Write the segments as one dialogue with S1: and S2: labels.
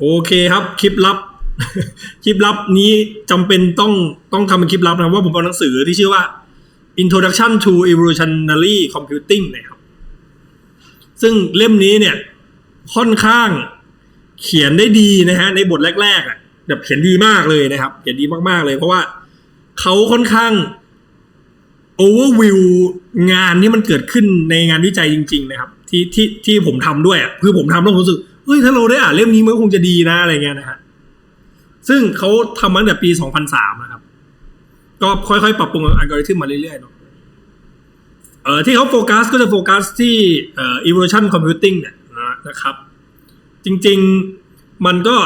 S1: โอเคครับคลิปลับ คลิปลับนี้จำเป็นต้องต้องทำเป็นคลิปลับนะว่าผมเอาหนังสือที่ชื่อว่า Introduction to Evolutionary Computing นะครับ ซึ่งเล่มนี้เนี่ยค่อนข้างเขียนได้ดีนะฮะในบทแรกๆอะแบบเขียนดีมากเลยนะครับ เขียนดีมากๆเลยเพราะว่าเขาค่อนข้าง overview งานที่มันเกิดขึ้นในงานวิจัยจริง ๆ นะครับ ที่ที่ที่ผมทำด้วยอะคือผมทำแล้วผมรู้สึก เฮ้ยถ้าเราได้อ่านเล่มนี้มันก็คงจะดีนะอะไรเงี้ยนะฮะซึ่งเขาทำมาตั้งแต่ปี 2003 นะครับ ก็ค่อยๆ ปรับปรุงอัลกอริทึมมาเรื่อยๆเนาะเอ่อที่เขาโฟกัสก็จะโฟกัสที่เอ่อ evolution computing เนี่ยนะครับ จริงๆมันก็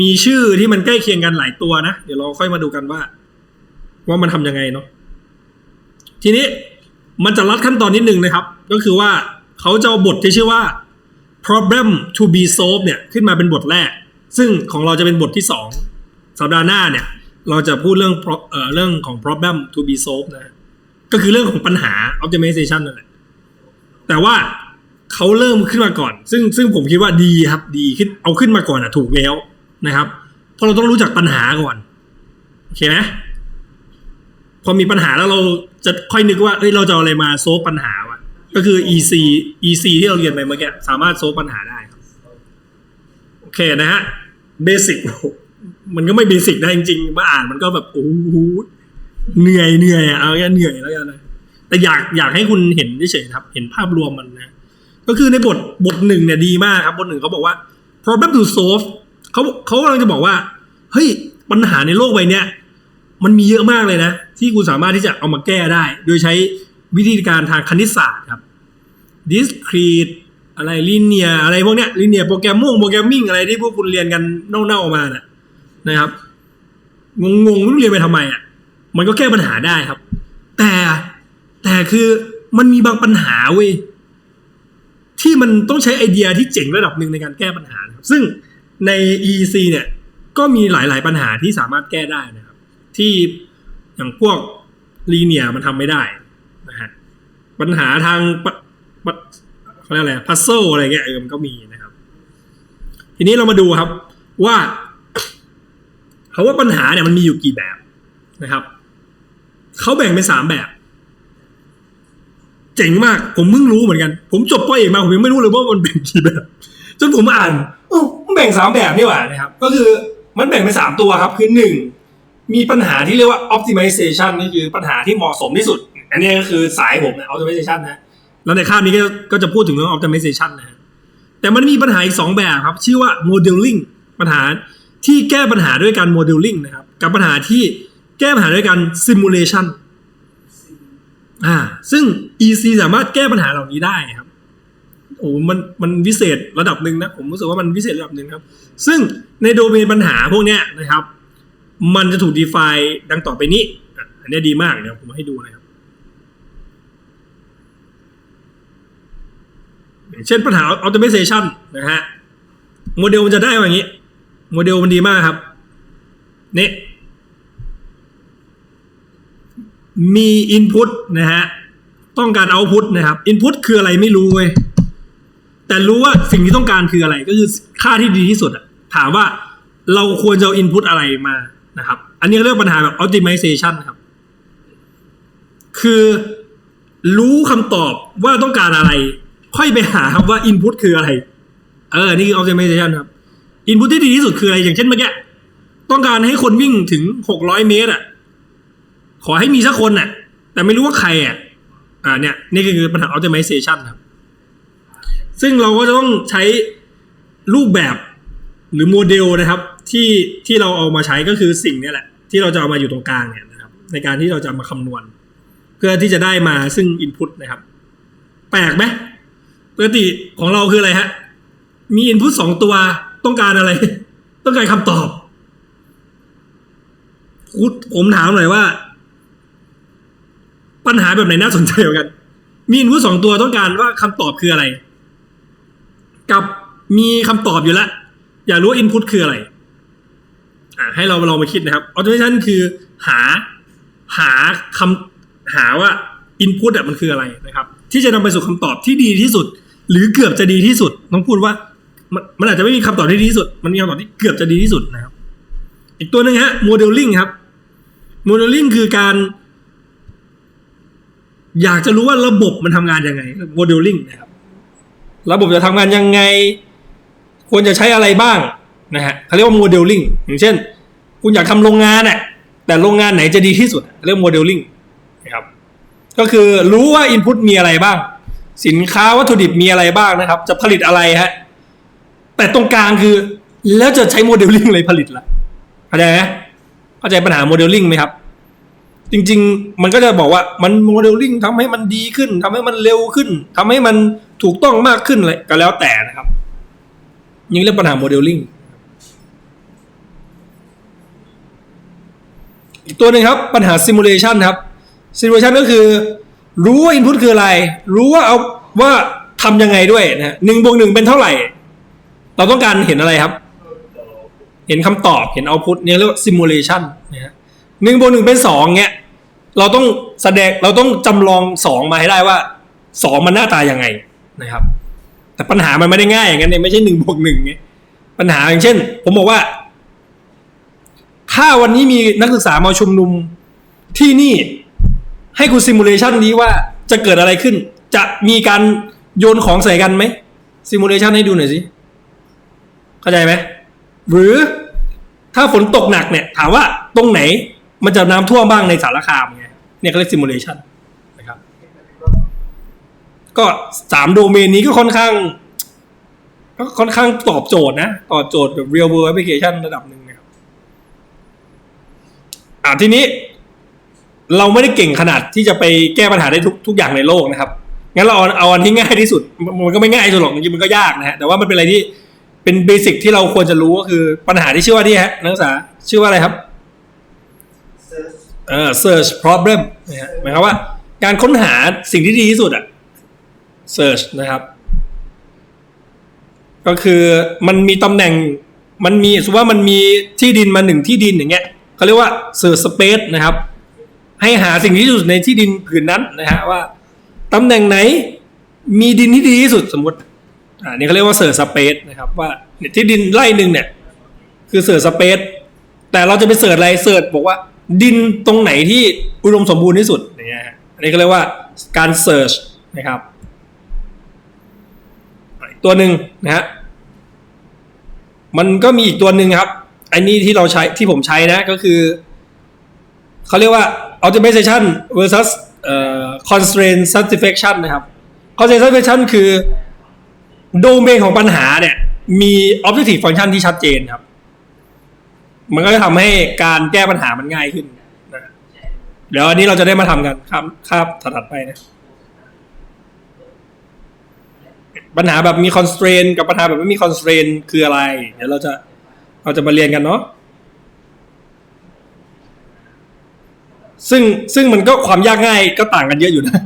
S1: มีชื่อที่มันใกล้เคียงกันหลายตัวนะ เดี๋ยวเราค่อยมาดูกันว่า ว่ามันทำยังไงเนาะทีนี้มันจะรัดขั้นตอนนิดนึงนะครับ ก็คือว่าเขาจะเอาบทที่ชื่อว่า problem to be solved เนี่ยขึ้นมาเป็นบทแรก ซึ่งของเราจะเป็นบทที่สองสัปดาห์หน้าเนี่ย เราจะพูดเรื่องเอ่อเรื่องของ problem to be solved นะก็คือเรื่องของปัญหา optimization นั่นแหละแต่ว่าเขาเริ่มขึ้นมาก่อน ซึ่งซึ่งผมคิดว่าดีครับดีขึ้นเอาขึ้นมาก่อนอะถูกแล้วนะครับ เพราะเราต้องรู้จักปัญหาก่อนโอเคไหมพอมีปัญหาแล้วเราจะค่อยนึกว่าเอ้ยเราจะเอาอะไรมาโซฟปัญหา ก็คือ EC EC ที่เราเรียนไปเมื่อกี้สามารถโซฟปัญหาได้ครับโอเคนะฮะเบสิกมันก็ไม่เบสิกได้จริงๆมาอ่านมันก็แบบโอ้โหเหนื่อยเหนื่อยอะเอาแค่เหนื่อยแล้วกันนะแต่อยากอยากให้คุณเห็นเฉยๆครับ เห็นภาพรวมมันนะ ก็คือในบทบทหนึ่งเนี่ยดีมากครับ บทหนึ่งเขาบอกว่า problem to solve เขาเขากำลังจะบอกว่า เฮ้ยปัญหาในโลกใบเนี้ยมันมีเยอะมากเลยนะ ที่คุณสามารถที่จะเอามาแก้ได้ โดยใช้ วิธีการทางคณิตศาสตร์ครับ discrete อะไร linear อะไรพวกเนี้ย linear โปรแกรมม่งโปรแกรมมิ่งอะไรที่พวกคุณเรียนกันเน่าๆมาน่ะนะครับงงๆไม่รู้เรียนไปทำไมอะมันก็แก้ปัญหาได้ครับ แต่แต่คือมันมีบางปัญหาเว้ยที่มันต้องใช้ไอเดียที่เจ๋งระดับหนึ่งในการแก้ปัญหาครับ ซึ่งใน EEC เนี่ยก็มีหลายๆปัญหาที่สามารถแก้ได้นะครับ ที่อย่างพวกลีเนียมันทำไม่ได้ ปัญหาทางปะปเขาเรียกอะไรพัซเซิลอะไรเงี้ยเออมันก็มีนะครับ ทีนี้เรามาดูครับว่าเขาว่าปัญหาเนี่ยมันมีอยู่กี่แบบนะครับเขาแบ่งเป็นสามแบบ เจ๋งมาก ผมเพิ่งรู้เหมือนกัน ผมจบปอเอกมาผมยังไม่รู้เลยว่ามันแบ่งกี่แบบ จนผมอ่านอมันแบ่งสามแบบนี่หว่านะครับ ก็คือมันแบ่งเป็นสามตัวครับ คือหนึ่งมีปัญหาที่เรียกว่า optimization นี่คือปัญหาที่เหมาะสมที่สุด อันนี้ก็คือสายผมนะ optimization นะ แล้วในคาบนี้ก็ก็จะพูดถึงเรื่อง optimization นะ แต่มันมีปัญหาอีกสองแบบครับ ชื่อว่า modeling ปัญหาที่แก้ปัญหาด้วยการ modeling นะครับ กับปัญหาที่แก้ปัญหาด้วยการ simulation อ่า ซึ่ง EC สามารถแก้ปัญหาเหล่านี้ได้ครับโอ้มันมันวิเศษระดับหนึ่งนะ ผมรู้สึกว่ามันวิเศษระดับหนึ่งครับ ซึ่งในโดเมนปัญหาพวกเนี้ยนะครับ มันจะถูก define ดังต่อไปนี้ อันนี้ดีมากเดี๋ยวผมให้ดูนะครับ อย่าง เช่นปัญหา optimization นะฮะโมเดลมันจะได้อย่างนี้ โมเดลมันดีมากครับนี่มี input นะฮะต้องการ output นะครับ input คืออะไรไม่รู้เว้ยแต่รู้ว่าสิ่งที่ต้องการคืออะไรก็คือค่าที่ดีที่สุดอะถามว่าเราควรจะเอา input อะไรมานะครับ อันนี้เรียกปัญหาแบบ optimization ครับ คือรู้คำตอบว่าต้องการอะไร ค่อยไปหาครับว่า input คืออะไร เออ นี่คือ optimization ครับ input ที่ดีที่สุดคืออะไร อย่างเช่นเมื่อกี้ต้องการให้คนวิ่งถึง600เมตรอะ ขอให้มีสักคนน่ะ แต่ไม่รู้ว่าใครอะ อ่า เนี่ย นี่คือปัญหา optimization ครับ ซึ่งเราก็จะต้องใช้รูปแบบหรือโมเดลนะครับ ที่ที่เราเอามาใช้ก็คือสิ่งนี้แหละ ที่เราจะเอามาอยู่ตรงกลางเนี่ยนะครับ ในการที่เราจะมาคำนวณ เพื่อที่จะได้มาซึ่ง input นะครับ แปลกไหม ปกติของเราคืออะไรฮะ มี input สองตัวต้องการอะไร ต้องการคำตอบคุณผมถามหน่อยว่า ปัญหาแบบไหนน่าสนใจกัน มี input สองตัวต้องการว่าคำตอบคืออะไร กับมีคำตอบอยู่แล้วอยากรู้ว่า input คืออะไรอ่าให้เราลองมาคิดนะครับ automation คือหาหาคำหาว่า input อะมันคืออะไรนะครับ ที่จะนำไปสู่คำตอบที่ดีที่สุด หรือเกือบจะดีที่สุด ต้องพูดว่า มันมันอาจจะไม่มีคำตอบที่ดีที่สุด มันมีคำตอบที่เกือบจะดีที่สุดนะครับ อีกตัวหนึ่งฮะโมเดลลิ่งครับโมเดลลิ่งคือการ อยากจะรู้ว่าระบบมันทำงานยังไงโมเดลลิ่งนะครับระบบจะทำงานยังไง ควรจะใช้อะไรบ้างนะฮะเขาเรียกว่าโมเดลลิ่งอย่างเช่น คุณอยากทำโรงงานน่ะแต่โรงงานไหนจะดีที่สุด เรียกโมเดลลิ่งนะครับก็คือรู้ว่าอินพุตมีอะไรบ้าง สินค้าวัตถุดิบมีอะไรบ้างนะครับ จะผลิตอะไรฮะแต่ตรงกลางคือ แล้วจะใช้โมเดลลิ่งอะไรผลิตล่ะเข้าใจไหมเข้าใจปัญหาโมเดลลิ่งไหมครับ จริง ๆ มันก็จะบอกว่ามันโมเดลลิ่งทำให้มันดีขึ้นทำให้มันเร็วขึ้นทำให้มันถูกต้องมากขึ้นอะไรก็แล้วแต่นะครับยิ่งเรื่องปัญหาโมเดลลิ่งอีกตัวหนึ่งครับ ปัญหาซิมูเลชันครับซิมูเลชันก็คือ รู้ว่าอินพุตคืออะไร รู้ว่าเอาว่าทำยังไงด้วยนะหนึ่งบวกหนึ่งเป็นเท่าไหร่ เราต้องการเห็นอะไรครับ เห็นคำตอบเห็นเอาพุตเนี่ยเรียกว่าซิมูเลชันนะฮะหนึ่งบวกหนึ่งเป็นสองเงี้ยเราต้องแสดงเราต้องจำลองสองมาให้ได้ว่าสองมันหน้าตายังไงนะครับ แต่ปัญหามันไม่ได้ง่ายอย่างนั้นเนี่ยไม่ใช่หนึ่งบวกหนึ่งไงปัญหาอย่างเช่น ผมบอกว่า ถ้าวันนี้มีนักศึกษามาชุมนุมที่นี่ ให้คุณซิมูเลชันนี้ว่าจะเกิดอะไรขึ้น จะมีการโยนของใส่กันไหมซิมูเลชันให้ดูหน่อยสิเข้าใจไหมหรือถ้าฝนตกหนักเนี่ย ถามว่าตรงไหนมันจะน้ำท่วมบ้างในสารคามไงเนี่ยเขาเรียกซิมูเลชันนะครับ ก็สามโดเมนนี้ก็ค่อนข้างก็ค่อนข้างตอบโจทย์นะตอบโจทย์แบบ real world application ระดับหนึ่งนะครับอ่าทีนี้ เราไม่ได้เก่งขนาดที่จะไปแก้ปัญหาได้ทุกทุกอย่างในโลกนะครับงั้นเราเอาเอาอันที่ง่ายที่สุดมันก็ไม่ง่ายสุดหรอกจริงๆมันก็ยากนะฮะแต่ว่ามันเป็นอะไรที่เป็นเบสิกที่เราควรจะรู้ก็คือปัญหาที่ชื่อว่านี่ฮะนักศึกษาชื่อว่าอะไรครับเออ search problem นะฮะหมายความว่า การค้นหาสิ่งที่ดีที่สุดอะ search นะครับ ก็คือมันมีตำแหน่งมันมีสมมติว่ามันมีที่ดินมาหนึ่งที่ดินอย่างเงี้ยเขาเรียกว่า search space นะครับ ให้หาสิ่งที่ดีที่สุดในที่ดินผืนนั้นนะฮะว่าตำแหน่งไหนมีดินที่ดีที่สุดสมมติอ่านี่เขาเรียกว่าเสิร์ชสเปซนะครับว่าที่ดินไร่หนึ่งเนี่ย คือเสิร์ชสเปซแต่เราจะไปเสิร์ชอะไรเสิร์ชบอกว่า ดินตรงไหนที่อุดมสมบูรณ์ที่สุดอย่างเงี้ยฮะอันนี้เขาเรียกว่าการเสิร์ชนะครับตัวหนึ่งนะฮะมันก็มีอีกตัวหนึ่งครับอันนี้ที่เราใช้ที่ผมใช้นะก็คือเขาเรียกว่า optimization versus เอ่อ constraint satisfaction นะครับ constraint satisfaction คือโดเมนของปัญหาเนี่ย มี objective function ที่ชัดเจนครับ มันก็จะทำให้การแก้ปัญหามันง่ายขึ้นนะเดี๋ยวอันนี้เราจะได้มาทำกันครับครับถัดไปนะ ปัญหาแบบมี constraint กับปัญหาแบบไม่มี constraint คืออะไร เดี๋ยวเราจะเราจะมาเรียนกันเนาะ ซึ่งซึ่งมันก็ความยากง่ายก็ต่างกันเยอะอยู่นะ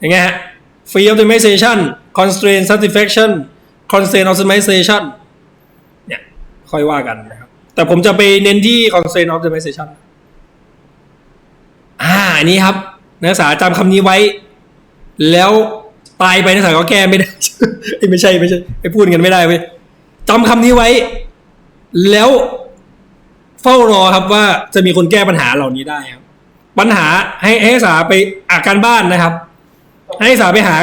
S1: อย่างเงี้ยฮะ free optimization constraint satisfaction constraint optimization เนี่ยค่อยว่ากันนะครับ แต่ผมจะไปเน้นที่ constraint optimization อ่าอันนี้ครับ นักศึกษาจำคำนี้ไว้ แล้วตายไปนักศึกษาก็แก้ไม่ได้เอ้ไม่ใช่ไม่ใช่ไปพูดกันไม่ได้เว้ยจำคำนี้ไว้ แล้วเฝ้ารอครับว่าจะมีคนแก้ปัญหาเหล่านี้ได้ครับ ปัญหาให้ให้นักศึกษาไปอ่านการบ้านนะครับ ให้นักศึกษาไปหา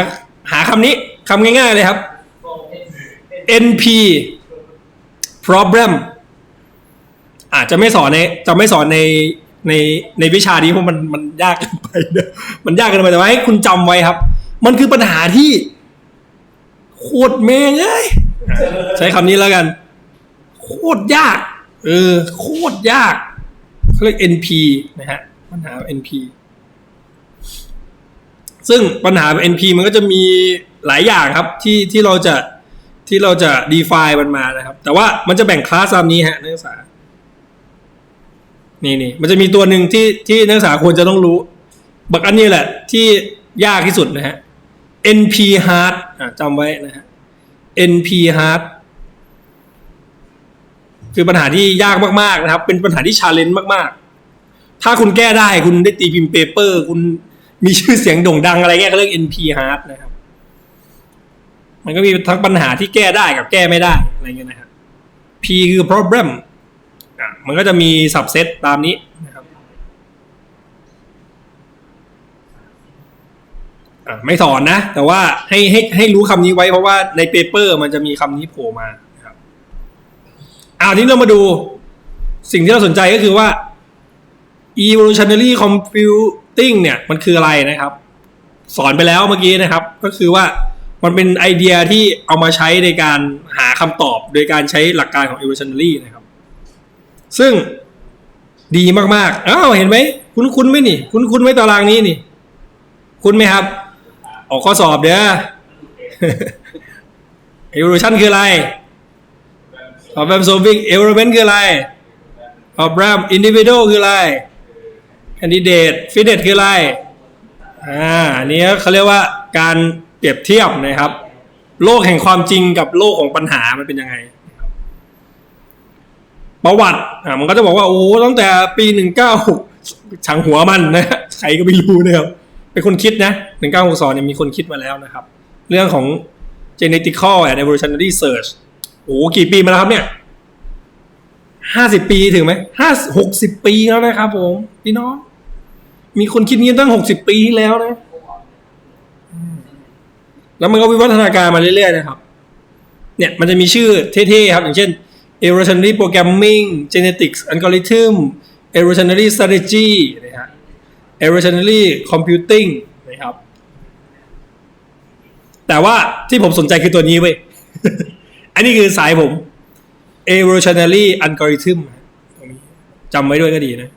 S1: หาคำนี้คำง่ายๆเลยครับ NP problem อาจจะไม่สอนในจะไม่สอนในในในวิชานี้เพราะมันมันยากเกินไปนะมันยากเกินไปแต่ว่าให้คุณจำไว้ครับ มันคือปัญหาที่โคตรแม่งเอ้ยใช้คำนี้แล้วกัน โคตรยาก เออ โคตรยากเขาเรียก NP นะฮะ ปัญหา NP ซึ่งปัญหา NP มันก็จะมีหลายอย่างครับที่ที่เราจะที่เราจะ define มันมานะครับ แต่ว่ามันจะแบ่งคลาสตามนี้ฮะนักศึกษา นี่นี่มันจะมีตัวหนึ่งที่ที่นักศึกษาควรจะต้องรู้ บักอันนี้แหละ ที่ยากที่สุดนะฮะ NP hard จำไว้นะฮะ NP hard คือปัญหาที่ยากมากๆนะครับ เป็นปัญหาที่ชาเลนจ์มากๆ ถ้าคุณแก้ได้คุณได้ตีพิมพ์เปเปอร์ คุณมีชื่อเสียงโด่งดังอะไรเงี้ยเขาเรียก NP hard นะครับ มันก็มีทั้งปัญหาที่แก้ได้กับแก้ไม่ได้อะไรเงี้ยนะครับ P คือ problem อะมันก็จะมี subset ตามนี้นะครับอะไม่สอนนะ แต่ว่าให้ให้ให้รู้คำนี้ไว้เพราะว่าในเปเปอร์มันจะมีคำนี้โผล่มานะครับอ่าทีนี้เรามาดูสิ่งที่เราสนใจก็คือว่า evolutionary computing เนี่ยมันคืออะไรนะครับ สอนไปแล้วเมื่อกี้นะครับ ก็คือว่ามันเป็นไอเดียที่เอามาใช้ในการหาคำตอบ โดยการใช้หลักการของ evolutionary นะครับ ซึ่งดีมากๆอ้าวเห็นไหม คุณคุณไหมนี่ คุณคุณไหมตารางนี้นี่ คุณไหมครับ ออกข้อสอบเด้อ evolution คืออะไร problem solving element คืออะไร problem individual คืออะไร candidate fitted คืออะไรอ่าอันนี้เขาเรียกว่าการเปรียบเทียบนะครับ โลกแห่งความจริงกับโลกของปัญหามันเป็นยังไง ประวัติอ่ามันก็จะบอกว่าโอ้ตั้งแต่ปีหนึ่งเก้าช่างหัวมันนะใครก็ไม่รู้นะครับเป็นคนคิดนะหนึ่งเก้าหกสองเนี่ยมีคนคิดมาแล้วนะครับ เรื่องของ genetical and evolutionary search โอ้กี่ปีมาแล้วครับเนี่ยห้าสิบปีถึงไหมห้าหกสิบปีแล้วนะครับผมพี่น้อง มีคนคิดนี้ตั้งหกสิบปีที่แล้วนะแล้วมันก็วิวัฒนาการมาเรื่อยๆนะครับ เนี่ยมันจะมีชื่อเท่ๆครับ อย่างเช่น evolutionary programming genetics algorithm evolutionary strategy นะฮะ evolutionary computing นะครับ แต่ว่าที่ผมสนใจคือตัวนี้เว้ย อันนี้คือสายผม evolutionary algorithm ตรงนี้จำไว้ด้วยก็ดีนะจำไว้ด้วย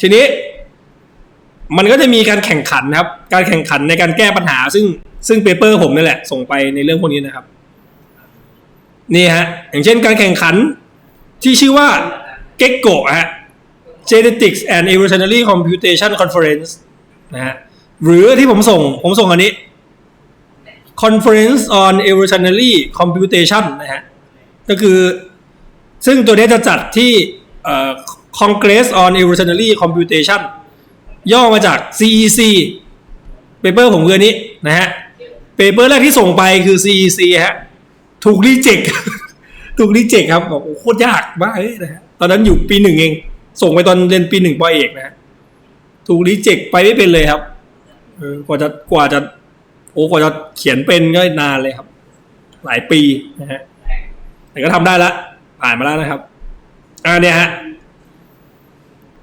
S1: ทีนี้ มันก็จะมีการแข่งขันนะครับ การแข่งขันในการแก้ปัญหา ซึ่งซึ่งเปเปอร์ผมนี่แหละ ส่งไปในเรื่องพวกนี้นะครับ นี่ฮะ อย่างเช่นการแข่งขันที่ชื่อว่า g e c k o ฮะ Genetics and Evolutionary Computation Conference นะฮะหรือที่ผมส่งผมส่งอันนี้ Conference on Evolutionary Computation นะฮะก็คือซึ่งตัวนี้จะจัดที่อ่อ Congress on Evolutionary Computation ย่อมาจาก CEC เปเปอร์ผมคืออนนี้นะฮะเปเปอร์แรกที่ส่งไปคือ CEC ฮะถูกรีเจ็คถูกรีเจ็คครับบอกโอ้โคตรยากมากเลยนะฮะตอนนั้นอยู่ปีหนึ่งเอง ส่งไปตอนเรียนปีหนึ่งปอเอกนะฮะถูกรีเจ็คไปไม่เป็นเลยครับเออกว่าจะกว่าจะโอ้กว่าจะเขียนเป็นก็นานเลยครับ หลายปีนะฮะแต่ก็ทำได้ละผ่านมาแล้วนะครับอ่าเนี่ยฮะ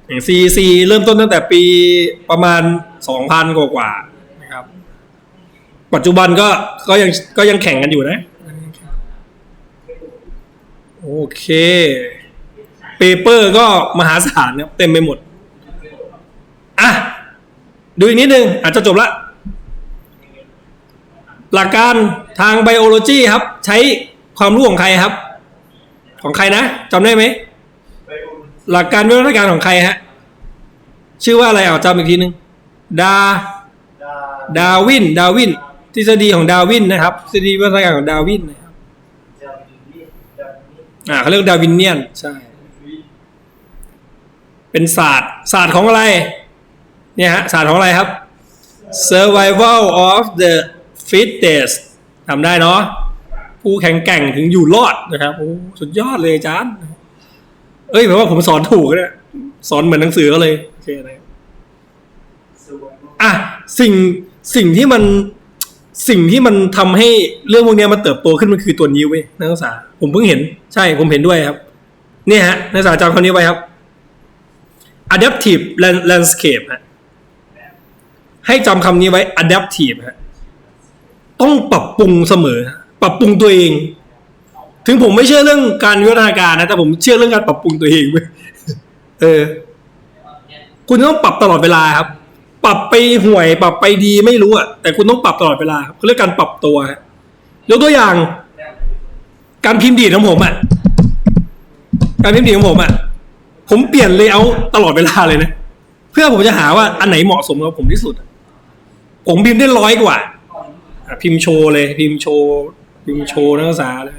S1: อย่าง CEC เริ่มต้นตั้งแต่ปีประมาณ 2,000 กว่ากว่านะครับ ปัจจุบันก็ก็ยังก็ยังแข่งกันอยู่นะ โอเคเปเปอร์ก็มหาศาลครับเต็มไปหมด อะ ดูอีกนิดนึง อาจจะจบละ หลักการทางไบโอโลจีครับ ใช้ความรู้ของใครครับ ของใครนะจำได้ไหม หลักการวิวัฒนาการของใครฮะ ชื่อว่าอะไรเอาจำอีกทีหนึ่งดา ดาวิน ดาวิน ทฤษฎีของดาวินนะครับ ทฤษฎีวิวัฒนาการของดาวินนะครับอ่าเขาเรียกดาวินเนียน ใช่ เป็นศาสตร์ ศาสตร์ของอะไร เนี่ยฮะ ศาสตร์ของอะไรครับ survival of the fittest ทำได้เนาะผู้แข็งแกร่งถึงอยู่รอดนะครับ โอ้ สุดยอดเลยอาจารย์ เอ้ยแปลว่าผมสอนถูกนะสอนเหมือนหนังสือเขาเลยโอเคนะอะสิ่งสิ่งที่มันสิ่งที่มันทำให้เรื่องพวกนี้มันเติบโตขึ้นมันคือตัวนี้เว้ยนักศึกษา ผมเพิ่งเห็นใช่ผมเห็นด้วยครับเนี่ยฮะนักศึกษาจำคำนี้ไว้ครับ adaptive landscape ฮะให้จำคำนี้ไว้ adaptive ฮะต้องปรับปรุงเสมอฮะปรับปรุงตัวเอง ถึงผมไม่เชื่อเรื่องการวิวัฒนาการนะ แต่ผมเชื่อเรื่องการปรับปรุงตัวเองเว้ยเออ คุณต้องปรับตลอดเวลาครับ ปรับไปห่วย ปรับไปดีไม่รู้อะแต่คุณต้องปรับตลอดเวลาครับเขาเรียการปรับตัวฮะยกตัวอย่าง การพิมพ์ดีดของผมอะการพิมพ์ดีดของผมอะผมเปลี่ยนเลยเอาตลอดเวลาเลยนะเพื่อผมจะหาว่าอันไหนเหมาะสมกับผมที่สุด ผมพิมพ์ได้ร้อยกว่าพิมพ์โชว์เลย พิมพ์โชว์พิมพ์โชว์นักศึกษาเลย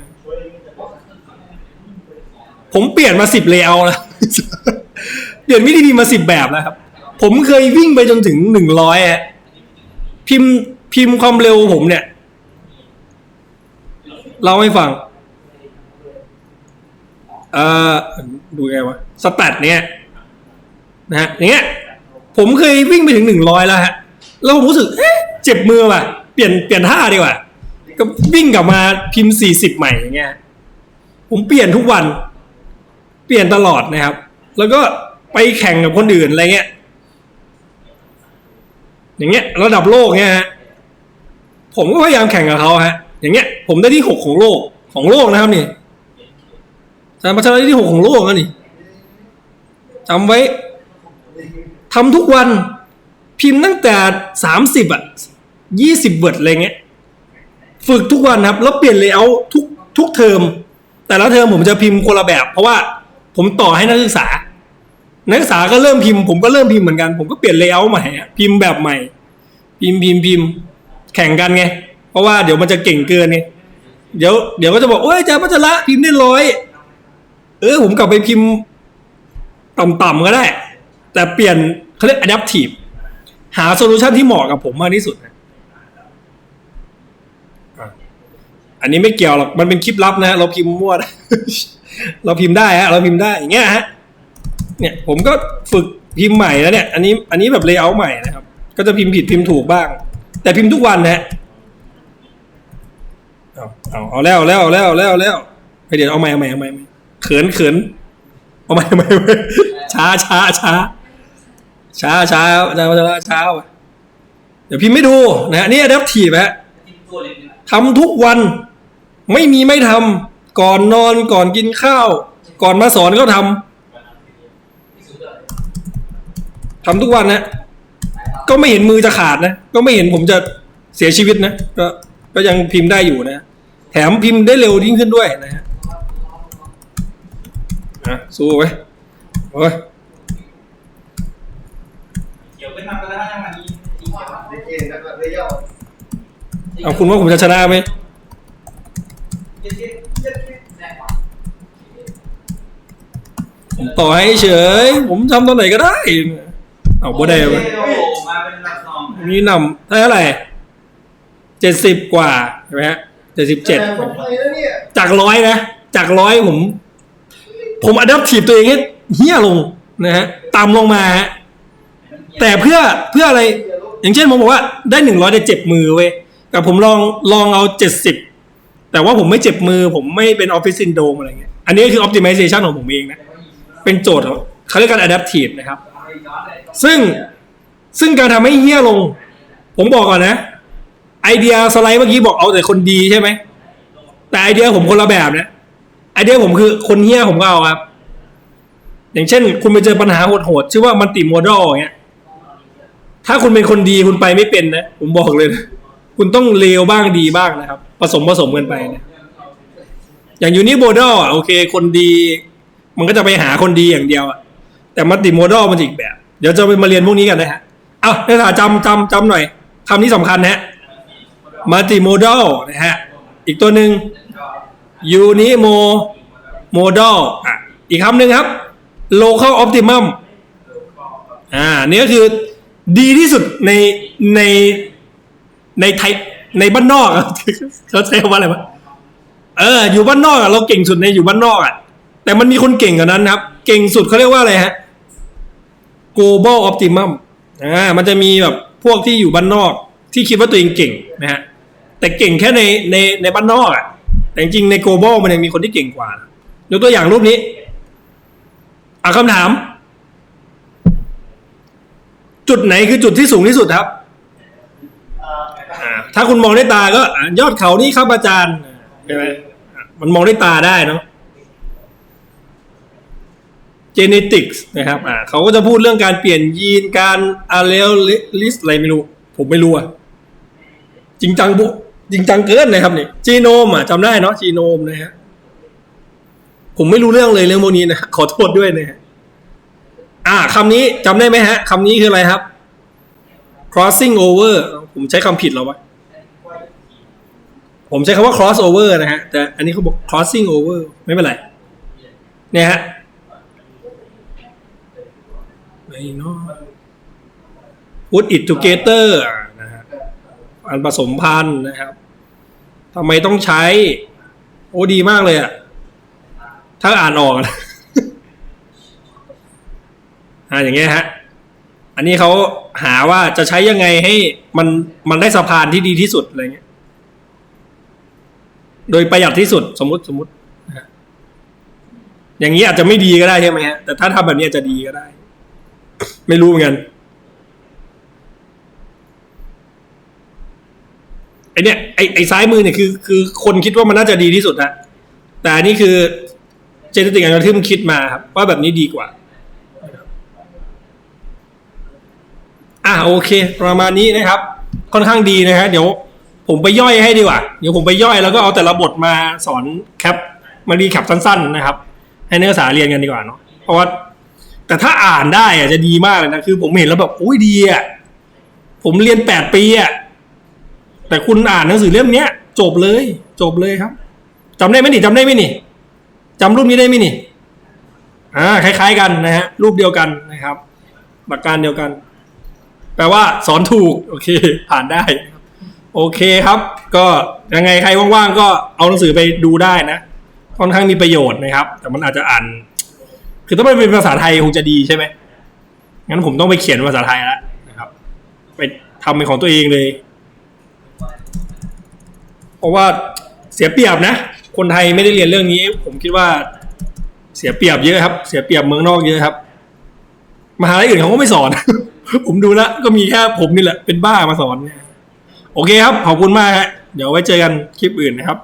S1: ผมเปลี่ยนมาสิบเลเยอร์แล้วเปลี่ยนวิธีพิมพ์มาสิบแบบแล้วครับ ผมเคยวิ่งไปจนถึงหนึ่งร้อยพิมพ์พิมพ์ความเร็วผมเนี่ยเล่าให้ฟัง เอ่อ ดูไงวะ สแตทเนี่ยนะฮะอย่างเงี้ย ผมเคยวิ่งไปถึงหนึ่งร้อยแล้วฮะ แล้วผมรู้สึกเอ๊ะเจ็บมือว่ะ เปลี่ยนเปลี่ยนท่าดีกว่า ก็วิ่งกลับมาพิมพ์สี่สิบใหม่อย่างเงี้ย ผมเปลี่ยนทุกวัน เปลี่ยนตลอดนะครับ แล้วก็ไปแข่งกับคนอื่นอะไรเงี้ย อย่างเงี้ย ระดับโลกเงี้ยฮะ ผมก็พยายามแข่งกับเขาฮะ อย่างเงี้ย ผมได้ที่หกของโลกของโลกนะครับนี่อาจารย์พัชรที่หกของโลกแล้วนี่จำไว้ทำทุกวันพิมพ์ตั้งแต่สามสิบอะยี่สิบเวิร์ดอะไรเงี้ย ฝึกทุกวันครับ แล้วเปลี่ยนเลเยอร์ทุกทุกเทอม แต่ละเทอมผมจะพิมพ์คนละแบบ เพราะว่า ผมต่อให้นักศึกษา นักศึกษาก็เริ่มพิมพ์ผมก็เริ่มพิมพ์เหมือนกัน ผมก็เปลี่ยนเลเยอร์ใหม่พิมพ์แบบใหม่ พิมพ์พิมพ์พิมพ์แข่งกันไง เพราะว่าเดี๋ยวมันจะเก่งเกินไงเดี๋ยวเดี๋ยวก็จะบอกโอ้ยอาจารย์พัชระพิมพ์ได้ร้อยเออผมกลับไปพิมพ์ ต่ำๆก็ได้ แต่เปลี่ยนเขาเรียก adaptive หาโซลูชันที่เหมาะกับผมมากที่สุดนะอันนี้ไม่เกี่ยวหรอก มันเป็นคลิปลับนะ เราพิมพ์มั่วได้ เราพิมพ์ได้ฮะเราพิมพ์ได้อย่างเงี้ยฮะเนี่ยผมก็ฝึกพิมพ์ใหม่แล้วเนี่ย อันนี้อันนี้แบบเลเยอร์ใหม่นะครับ ก็จะพิมพ์ผิดพิมพ์ถูกบ้าง แต่พิมพ์ทุกวันนะฮะเอาเอาเอาแล้วแล้วแล้วแล้วแล้วไปเดี๋ยวเอาใหม่เอาใหม่เอาใหม่เอาใหม่เขินเขินเอาใหม่เอาใหม่เอาช้าช้าช้าช้าช้าอาจารย์วัชระช้าวะเดี๋ยวพิมพ์ไม่ดูนะฮะนี่ adaptive ฮะทำทุกวัน ไม่มีไม่ทำ ก่อนนอนก่อนกินข้าว ก่อนมาสอนก็ทำทำทุกวันนะ ก็ไม่เห็นมือจะขาดนะ ก็ไม่เห็นผมจะเสียชีวิตนะ ก็ก็ยังพิมพ์ได้อยู่นะ แถมพิมพ์ได้เร็วยิ่งขึ้นด้วยนะฮะอะสู้ไว้โอ้ย
S2: เดี๋ยวไปทำกันแล้วนะมันนี้อีกแล้ว
S3: ในเกมแล้วก็เลี้ยว
S1: เอาคุณว่าผมจะชนะไหม
S2: เจ็ดเจ็ดเจ็ดเจ็ดแน่กว่า
S1: ผมต่อให้เฉย ผมทำตอนไหนก็ได้ เอาบ่ได้
S2: โอ้
S1: เว้ย
S2: โหมาเป็นระดับสอง
S1: นี่นำได้เท่าไหร่เจ็ดสิบกว่าใช่ไหมฮะเจ็ดสิบเจ็ด
S3: ผมไปแล้วเนี่ย
S1: จากร้อยนะ จากร้อยผม ผมอัด p ทีฟตัวเองให้เฮี้ยลงนะฮะต่ำลงมาฮะแต่เพื่อเพื่ออะไร อย่างเช่นผมบอกว่าได้หนึ่งร้อยได้เจ็บมือเว้ยแต่ผมลองลองเอาเจ็ดสิบแต่ว่าผมไม่เจ็บมือ ผมไม่เป็นออฟฟิศซินโดมอะไรเงี้ย อันนี้คือ optimization ของผมเองนะ เป็นโจทย์เขาเรียกการ adaptive นะครับ ซึ่งซึ่งการทำให้เฮี้ยลง ผมบอกก่อนนะ ไอเดียสไลด์เมื่อกี้บอกเอาแต่คนดีใช่ไหม แต่ไอเดียผมคนละแบบนะ ไอเดียผมคือคนเฮี้ยผมก็เอาครับ อย่างเช่น คุณไปเจอปัญหาโหดๆชื่อว่ามันติโมด l อย่างเงี้ย ถ้าคุณเป็นคนดีคุณไปไม่เป็นนะ ผมบอกเลยนะคุณต้องเลวบ้างดีบ้างนะครับ ผสมผสมกันไปนะอย่างยูนิโมด l อะโอเค คนดี มันก็จะไปหาคนดีอย่างเดียวอะแต่มัลติโมด l มันอีกแบบ เดี๋ยวจะไปมาเรียนพวกนี้กันนะฮะเอาในฐาจำจำจำหน่อยคำนี้สำคัญนะฮะมัลติโมด l นะฮะอีกตัวหนึ่งยูนิโมโมด l อะอีกคำหนึ่งครับ local optimum อ่านี่ก็คือดีที่สุดในในในไทยในบ้านนอกเขาใช้คำว่าอะไรวะเอออยู่บ้านนอกอะเราเก่งสุดในอยู่บ้านนอกอะ แต่มันมีคนเก่งกว่านั้นครับ เก่งสุดเขาเรียกว่าอะไรฮะ global optimum อ่ามันจะมีแบบพวกที่อยู่บ้านนอกที่คิดว่าตัวเองเก่งนะฮะแต่เก่งแค่ในในในบ้านนอกอะแต่จริงใน global มันยังมีคนที่เก่งกว่ายกตัวอย่างรูปนี้อะคำถาม จุดไหนคือจุดที่สูงที่สุดครับถ้าคุณมองด้วยตาก็ยอดเขานี่ครับอาจารย์ใช่ไหมมันมองด้วยตาได้เนาะ genetics นะครับอ่าเขาก็จะพูดเรื่องการเปลี่ยนยีนการ allele อะไรไม่รู้ ผมไม่รู้อะจริงจังบุจริงจังเกินนะครับนี่จีโนมอะจำได้เนาะจีโนมนะฮะผมไม่รู้เรื่องเลยเรื่องพวกนี้นะขอโทษด้วยนะฮะอ่าคำนี้จำได้ไหมฮะคำนี้คืออะไรครับ crossing over ผมใช้คำผิดหรอวะผมใช้คำว่า cross over นะฮะแต่อันนี้เขาบอก crossing over ไม่เป็นไรเนี่ยฮะ ไหนเนาะ put it together อะนะฮะอันผสมพันธุ์นะครับทำไมต้องใช้ โอ้ดีมากเลยอะถ้าอ่านออกอะอ่าอย่างเงี้ยฮะ อันนี้เขาหาว่าจะใช้ยังไงให้มันมันได้สะพานที่ดีที่สุดอะไรเงี้ย โดยประหยัดที่สุดสมมติสมมติอย่างนี้อาจจะไม่ดีก็ได้ใช่ไหมฮะแต่ถ้าทำแบบนี้จะดีก็ได้ ไม่รู้เหมือนกันไอเนี่ยไอไอซ้ายมือเนี่ยคือคือคนคิดว่ามันน่าจะดีที่สุดนะแต่นนี้คือเจเนติกอัลกอริทึมคิดมาครับ ว่าแบบนี้ดีกว่า อะโอเค ประมาณนี้นะครับ ค่อนข้างดีนะฮะเดี๋ยวผมไปย่อยให้ดีกว่า เดี๋ยวผมไปย่อยแล้วก็เอาแต่ละบทมาสอนแคปมารีแคปสั้นๆนะครับ ให้นักศึกษาเรียนกันดีกว่าเนาะเพราะว่า แต่ถ้าอ่านได้อะจะดีมากเลยนะคือ ผมเห็นแล้วแบบโอ้ยดีอะผมเรียนแปดปีอะแต่คุณอ่านหนังสือเล่มเนี้ย จบเลย จบเลยครับจำได้ไหมนี่จำได้ไหมนี่จำรูปนี้ได้ไหมนี่อ่าคล้าย ๆ กันนะฮะรูปเดียวกันนะครับ หลักการเดียวกัน แปลว่าสอนถูก โอเค ผ่านได้ โอเคครับ ก็ยังไงใครว่างๆก็เอาหนังสือไปดูได้นะค่อนข้างมีประโยชน์นะครับ แต่มันอาจจะอ่าน คือถ้ามันเป็นภาษาไทยคงจะดีใช่ไหมงั้นผมต้องไปเขียนภาษาไทยแล้วนะครับ ไปทำเป็นของตัวเองเลย เพราะว่าเสียเปรียบนะ คนไทยไม่ได้เรียนเรื่องนี้ ผมคิดว่าเสียเปรียบเยอะครับ เสียเปรียบเมืองนอกเยอะครับ มหาลัยอื่นเขาก็ไม่สอน ผมดูแล้วก็มีแค่ผมนี่แหละเป็นบ้ามาสอนเนี่ยโอเคครับ ขอบคุณมากฮะ เดี๋ยวไว้เจอกันคลิปอื่นนะครับ